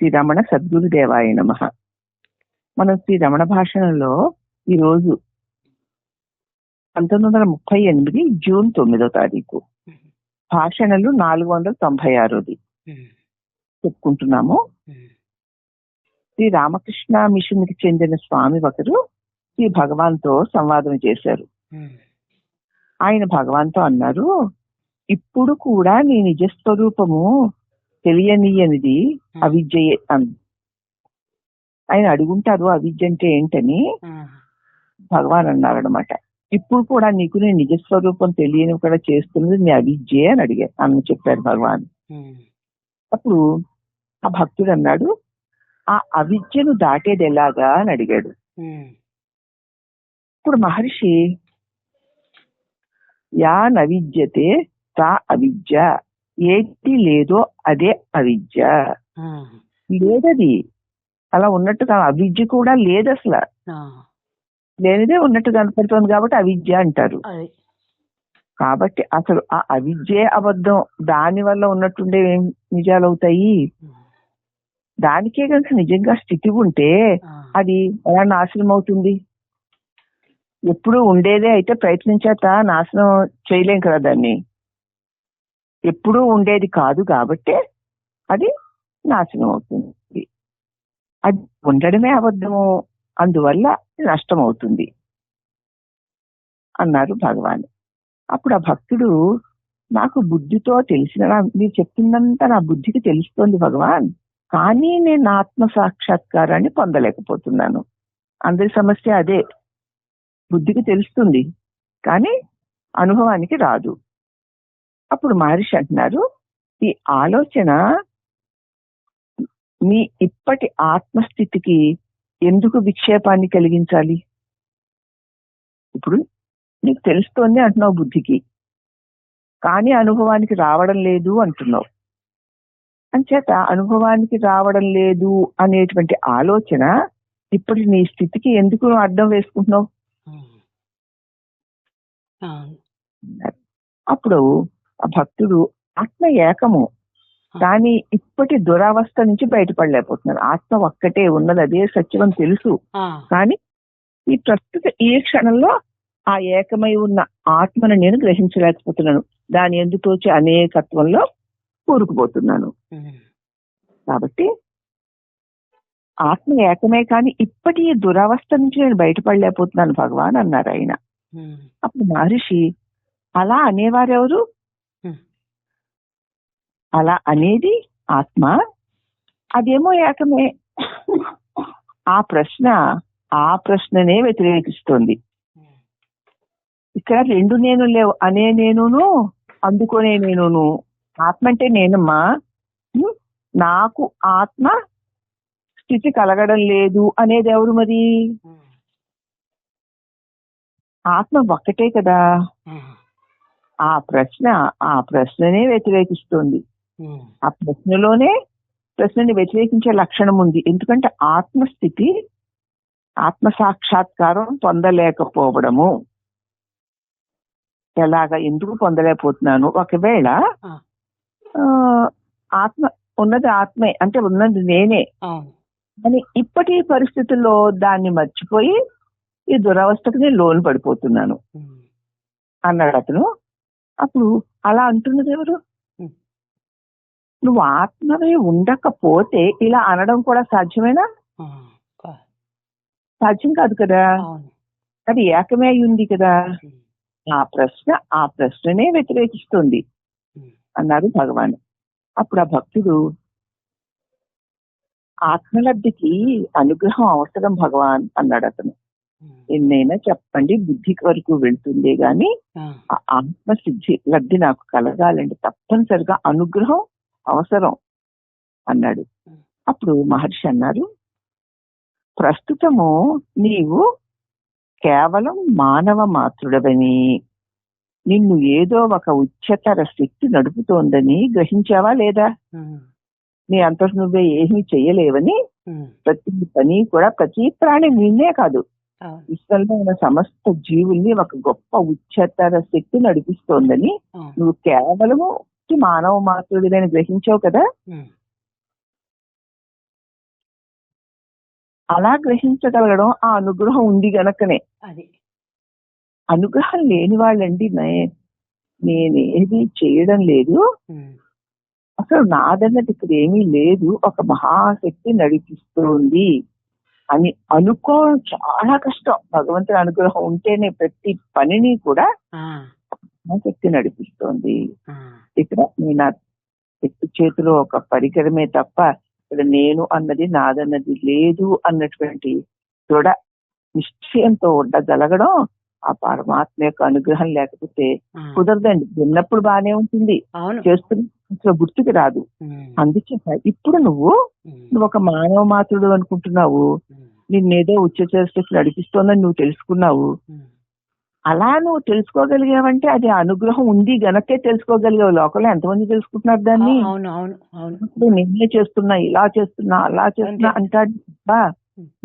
శ్రీ రమణ సద్గురుదేవాయ నమ. మనం శ్రీ రమణ భాషణలో ఈరోజు పంతొమ్మిది వందల ముప్పై ఎనిమిది జూన్ తొమ్మిదో తారీఖు. భాషణలు నాలుగు వందల తొంభై ఆరోది చెప్పుకుంటున్నాము. శ్రీ రామకృష్ణ మిషన్కి చెందిన స్వామి ఒకరు శ్రీ భగవాన్తో సంవాదం చేశారు. ఆయన భగవాన్తో అన్నారు ఇప్పుడు కూడా నీ నిజస్వరూపము తెలియనియనిది అవిద్యయే అంది ఆయన అడుగుంటారు అవిద్య అంటే ఏంటని భగవాన్ అన్నారనమాట ఇప్పుడు కూడా నీకు నీ నిజస్వరూపం తెలియని కూడా చేస్తున్నది నీ అవిద్యే అని అడిగారు అని చెప్పారు భగవాన్. అప్పుడు ఆ భక్తుడు అన్నాడు ఆ అవిద్యను దాటేది ఎలాగా? అని అడిగాడు. ఇప్పుడు మహర్షి యా నవిద్యతే తా అవిద్య. ఏది లేదో అదే అవిద్య. లేదది. అలా ఉన్నట్టుగా అవిద్య కూడా లేదు అసలు లేనిదే ఉన్నట్టు కనపడుతుంది కాబట్టి అవిద్య అంటారు. కాబట్టి అసలు ఆ అవిద్యే అబద్ధం. దాని వల్ల ఉన్నట్టుండే ఏం నిజాలు అవుతాయి దానికే కనుక నిజంగా స్థితి ఉంటే అది ఎలా నాశనం అవుతుంది ఎప్పుడు ఉండేదే అయితే ప్రయత్నించేత నాశనం చేయలేం కదా దాన్ని. ఎప్పుడూ ఉండేది కాదు కాబట్టి అది నాశనం అవుతుంది. అది ఉండడమే అబద్ధము అందువల్ల నష్టం అవుతుంది అన్నారు భగవాన్. అప్పుడు ఆ భక్తుడు నాకు బుద్ధితో తెలిసిన మీరు చెప్పిందంతా నా బుద్ధికి తెలుస్తోంది భగవాన్ కానీ నేను ఆత్మ సాక్షాత్కారాన్ని పొందలేకపోతున్నాను. అందరి సమస్య అదే బుద్ధికి తెలుస్తుంది కానీ అనుభవానికి రాదు. అప్పుడు మహర్షి అంటున్నారు ఈ ఆలోచన మీ ఇప్పటి ఆత్మస్థితికి ఎందుకు విక్షేపాన్ని కలిగించాలి? ఇప్పుడు నీకు తెలుస్తోంది అంటున్నావు బుద్ధికి కానీ అనుభవానికి రావడం లేదు అంటున్నావు. అంచేత అనుభవానికి రావడం లేదు అనేటువంటి ఆలోచన ఇప్పటి నీ స్థితికి ఎందుకు అర్థం వేసుకుంటున్నావు? అప్పుడు ఆ భక్తుడు ఆత్మ ఏకము. కానీ ఇప్పటి దురావస్థ నుంచి బయటపడలేకపోతున్నారు. ఆత్మ ఒక్కటే ఉన్నది అదే సత్యం తెలుసు. కానీ ఈ ప్రస్తుత ఈ క్షణంలో ఆ ఏకమై ఉన్న ఆత్మను నేను గ్రహించలేకపోతున్నాను. దాని ఎందుతోచి అనేకత్వంలో కూరుకుపోతున్నాను. కాబట్టి ఆత్మ ఏకమే కానీ ఇప్పటి ఈ దురవస్థ నుంచి నేను బయటపడలేకపోతున్నాను భగవాన్ అన్నారు ఆయన. అప్పుడు మహర్షి అలా అనేవారెవరు? అలా అనేది ఆత్మ. అదేమో ఏకమే. ఆ ప్రశ్న ఆ ప్రశ్ననే వ్యతిరేకిస్తోంది. ఇక్కడ రెండు నేను లేవు అనే నేనును అందుకునే నేనును. ఆత్మ అంటే నేనమ్మా నాకు ఆత్మ స్థితి కలగడం లేదు అనేది ఎవరు మరి? ఆత్మ ఒక్కటే కదా. ఆ ప్రశ్న ఆ ప్రశ్ననే వ్యతిరేకిస్తుంది. ఆ ప్రశ్నలోనే ప్రశ్నని వ్యతిరేకించే లక్షణం ఉంది. ఎందుకంటే ఆత్మస్థితి ఆత్మ సాక్షాత్కారం పొందలేకపోవడము. ఎలాగా ఎందుకు పొందలేకపోతున్నాను? ఒకవేళ ఆత్మ ఉన్నది ఆత్మే అంటే ఉన్నది నేనే. అని ఇప్పటి పరిస్థితుల్లో దాన్ని మర్చిపోయి ఈ దురవస్థకు నేను లోన్ పడిపోతున్నాను. అన్నాడు అతను. అప్పుడు అలా అంటున్నది ఎవరు? నువ్వు ఆత్మవే ఉండకపోతే ఇలా అనడం కూడా సాధ్యమేనా? సాధ్యం కాదు కదా. అది ఏకమే అయి ఉంది కదా ఆ ప్రశ్న ఆ ప్రశ్ననే వ్యతిరేకిస్తుంది అన్నాడు భగవాన్. అప్పుడు ఆ భక్తుడు ఆత్మలబ్ధికి అనుగ్రహం అవసరం భగవాన్ అన్నాడు అతను. ఎన్నైనా చెప్పండి బుద్ధికి వరకు వెళ్తుందే గాని ఆత్మ సిద్ధి లబ్ధి నాకు కలగాలండి తప్పనిసరిగా అనుగ్రహం అవసరం అన్నాడు. అప్పుడు మహర్షి అన్నారు ప్రస్తుతము నీవు కేవలం మానవ మాతృడవని నిన్ను ఏదో ఒక ఉచ్చతర శక్తి నడుపుతోందని గ్రహించావా లేదా? నీ అంతటి నువ్వే ఏమీ చెయ్యలేవని ప్రతి పని కూడా ప్రతి ప్రాణి నిన్నే కాదు. విశ్వంలో ఉన్న సమస్త జీవుల్ని ఒక గొప్ప ఉచ్చతర శక్తి నడిపిస్తోందని నువ్వు కేవలము మానవ మాతృడిని గ్రహించావు కదా? అలా గ్రహించగలగడం ఆ అనుగ్రహం ఉంది గనకనే. అది. అనుగ్రహం లేని వాళ్ళండి నే- నేనేది చేయడం లేదు. అసలు నాదన్నది ఇక్కడ ఏమీ లేదు. ఒక మహాశక్తి నడిపిస్తోంది అని అనుకోవడం చాలా కష్టం. భగవంతుడి అనుగ్రహం ఉంటేనే ప్రతి పనిని కూడా శక్తి నడిపిస్తోంది. ఇక్కడ నేను చేతిలో ఒక పరికరమే తప్ప ఇక్కడ నేను అన్నది నాదన్నది లేదు అన్నటువంటి దృఢ నిశ్చయంతో ఉండగలగడం ఆ పరమాత్మ యొక్క అనుగ్రహం లేకపోతే. కుదరదండి. విన్నప్పుడు బానే ఉంటుంది. చేస్తున్న గుర్తుకు రాదు. అందుచేత ఇప్పుడు నువ్వు నువ్వు ఒక మానవ మాత్రుడు అనుకుంటున్నావు. నిన్నేదో ఉచ్చచేస్తే నడిపిస్తోందని నువ్వు తెలుసుకున్నావు. అలా నువ్వు తెలుసుకోగలిగావంటే అది అనుగ్రహం ఉంది గనకే తెలుసుకోగలిగావు. లోకంలో ఎంతమంది తెలుసుకుంటున్నారు దాన్ని? ఇప్పుడు నేనే చేస్తున్నా ఇలా చేస్తున్నా అలా చేస్తున్నా. అంటాడు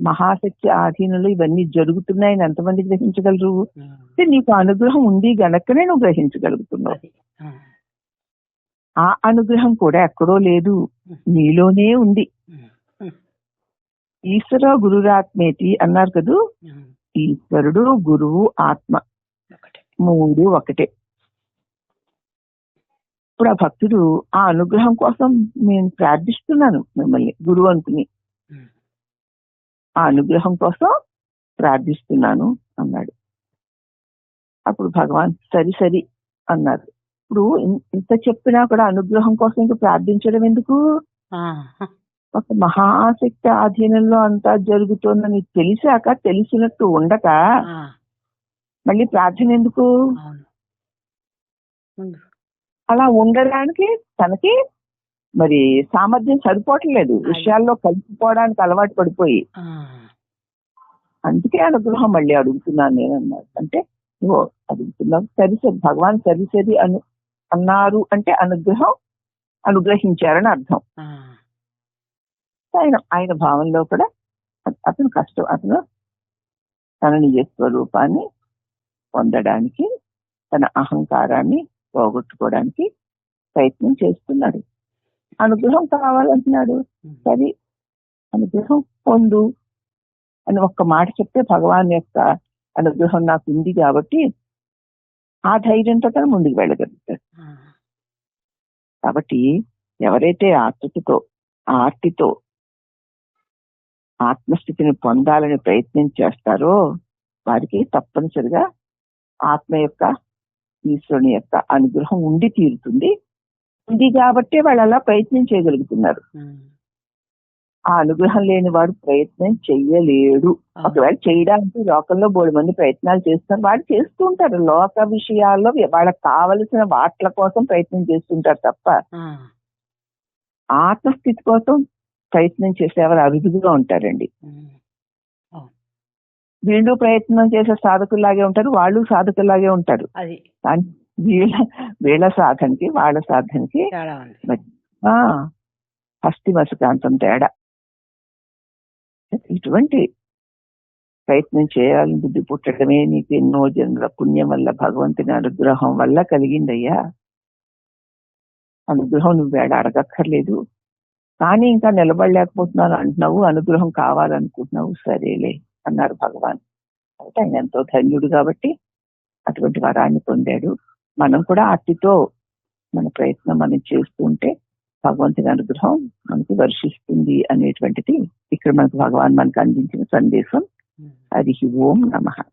మహాశక్తి ఆధీనంలో ఇవన్నీ జరుగుతున్నాయని ఎంతమంది గ్రహించగలరు? అంటే నీకు అనుగ్రహం ఉంది గనకనే నువ్వు గ్రహించగలుగుతున్నావు. ఆ, అనుగ్రహం కూడా ఎక్కడో లేదు. నీలోనే ఉంది. ఈశ్వర గురురాత్మేతి అన్నారు కదూ? ఈశ్వరుడు గురువు ఆత్మ. మూడు ఒకటే. ఇప్పుడు ఆ భక్తుడు ఆ అనుగ్రహం కోసం నేను ప్రార్థిస్తున్నాను మిమ్మల్ని గురువు అనుకుని. ఆ అనుగ్రహం కోసం ప్రార్థిస్తున్నాను అన్నాడు. అప్పుడు భగవాన్ సరి సరి అన్నారు. ఇప్పుడు ఇంత చెప్పినా కూడా అనుగ్రహం కోసం ఇంకా ప్రార్థించడం ఎందుకు? ఒక మహాశక్తి ఆధీనంలో అంతా జరుగుతోందని తెలిసాక తెలిసినట్టు ఉండక. మళ్ళీ ప్రార్థన ఎందుకు? అలా ఉండడానికి తనకి మరి సామర్థ్యం సరిపోవట్లేదు. విషయాల్లో కలిసిపోవడానికి అలవాటు పడిపోయి. అందుకే అనుగ్రహం మళ్ళీ అడుగుతున్నాను నేను అన్నారు అంటే నువ్వు అడుగుతున్నావు సరిసరి భగవాన్ సరిసరి అను అన్నారు అంటే అనుగ్రహం అనుగ్రహించారని అర్థం. ఆయన ఆయన భావంలో కూడా అత- అతను కష్టం అతను తన నిజ స్వరూపాన్ని పొందడానికి తన అహంకారాన్ని పోగొట్టుకోవడానికి ప్రయత్నం చేస్తున్నాడు. అనుగ్రహం కావాలంటున్నాడు. సరే అనుగ్రహం పొందు అని ఒక్క మాట చెప్తే భగవాన్ యొక్క అనుగ్రహం నాకు ఉంది కాబట్టి ఆ ధైర్యంతో తను ముందుకు వెళ్ళగలుగుతాడు. కాబట్టి ఎవరైతే ఆతృతతో ఆర్తితో ఆత్మస్థితిని పొందాలని ప్రయత్నం చేస్తారో వారికి తప్పనిసరిగా ఆత్మ యొక్క ఈశ్వరుని యొక్క అనుగ్రహం ఉండి తీరుతుంది. ఉంది కాబట్టే వాళ్ళు అలా ప్రయత్నం చేయగలుగుతున్నారు. ఆ అనుగ్రహం లేని వాడు ప్రయత్నం చెయ్యలేడు. ఒకవేళ చేయడానికి లోకంలో బోడు మంది ప్రయత్నాలు చేస్తారు వాడు చేస్తూ ఉంటారు. లోక విషయాల్లో వాళ్ళకి కావలసిన వాట్ల కోసం ప్రయత్నం చేస్తుంటారు తప్ప ఆత్మస్థితి కోసం ప్రయత్నం చేసేవారు అరుదుగా ఉంటారండి. వీళ్ళు ప్రయత్నం చేసే సాధకుల్లాగే ఉంటారు వాళ్ళు సాధకుల్లాగే ఉంటారు. కానీ వీళ్ళ వీళ్ళ సాధనకి వాళ్ళ సాధనకి హస్తి మసకాంతం తేడా. ఇటువంటి ప్రయత్నం చేయాలని బుద్ధి పుట్టడమే నీకు ఎన్నో జన్మల పుణ్యం వల్ల భగవంతుని అనుగ్రహం వల్ల కలిగిందయ్యా. అనుగ్రహం నువ్వు వేడ అడగక్కర్లేదు. కానీ ఇంకా నిలబడలేకపోతున్నాను అంటున్నావు అనుగ్రహం కావాలనుకుంటున్నావు సరేలే అన్నారు భగవాన్. అంటే ఆయన ఎంతో ధన్యుడు కాబట్టి అటువంటి వరాన్ని పొందాడు. మనం కూడా అతితో మన ప్రయత్నం మనం చేస్తూ ఉంటే భగవంతుని అనుగ్రహం మనకి వర్షిస్తుంది అనేటువంటిది ఇక్కడ మనకు భగవాన్ మనకు అందించిన సందేశం. హరి ఓం నమ.